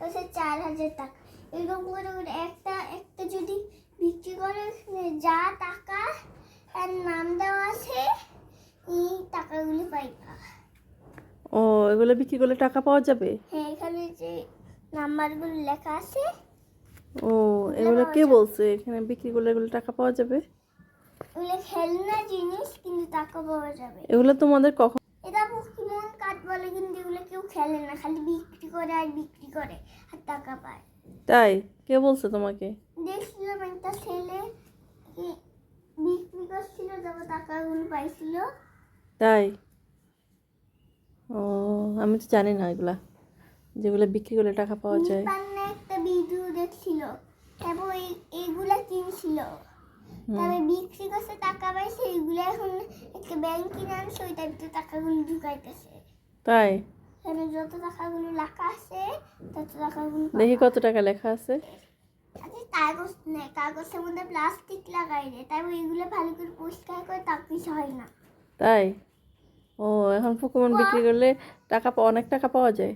হচ্ছে চার হাজার টাকা। এরকম করে করে একটা একটা যদি বিক্রি করে যা টাকা আর নাম দেওয়া আছে এই টাকাগুলি পাইবা ও এগুলো বিক্রি করলে টাকা পাওয়া যাবে? হ্যাঁ এখানে যে নাম্বারগুলো লেখা আছে। ও এগুলো কে বলছে? এখানে বিক্রি করলে এগুলো টাকা পাওয়া যাবে? এগুলো খেলনা জিনিস কিন্তু টাকা পাওয়া যাবে। এগুলো তোমাদের কখন এটা পোকেমন কার্ড বলে কিন্তু এগুলো কেউ খেলে না খালি বিক্রি করে আর বিক্রি করে আর টাকা পায়। তাই? কে বলছে তোমাকে? দেখছিলাম একটা ছেলে বিক্রি করছিল তখন টাকাগুলো পাইছিল। তাই? ও আমি তো জানি না এগুলা। যেগুলো বিক্রি করলে টাকা পাওয়া যায়। একটা ভিডিও দেখছিল তারপর এই- এইগুলা কিনছিল। তবে বিক্রি করছে টাকা পাইছে এইগুলো এখন একটা ব্যাংক কিনে আনছে টাকাগুলো ঢুকাইতেছে। তাই? এখানে যত টাকাগুলো লেখা আছে তত টাকাগুলো দেখি কত টাকা লেখা আছে। আচ্ছা কাগজ নেই কাগজের মধ্যে প্লাস্টিক লাগাই দেয় তারপর এগুলো ভালো করে পরিষ্কার করে তার কিছু হয় না। তাই? ও এখন পোকেমন বিক্রি করলে টাকা পা- অনেক টাকা পাওয়া যায়।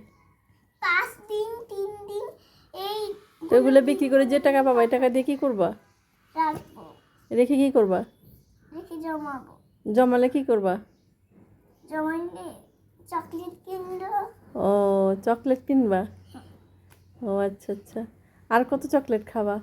পাঁচ দিন তিন দিন এই তো এগুলো বিক্রি করে যে টাকা পাবা এই টাকা দিয়ে কি করবা? রাখব। রেখে কি করবা? রেখে জমাবো। জমালে কি করবা? জমাইলে চকলেট কিনবো ও চকলেট কিনবা? ও আচ্ছা আচ্ছা। আর কত চকলেট খাবা?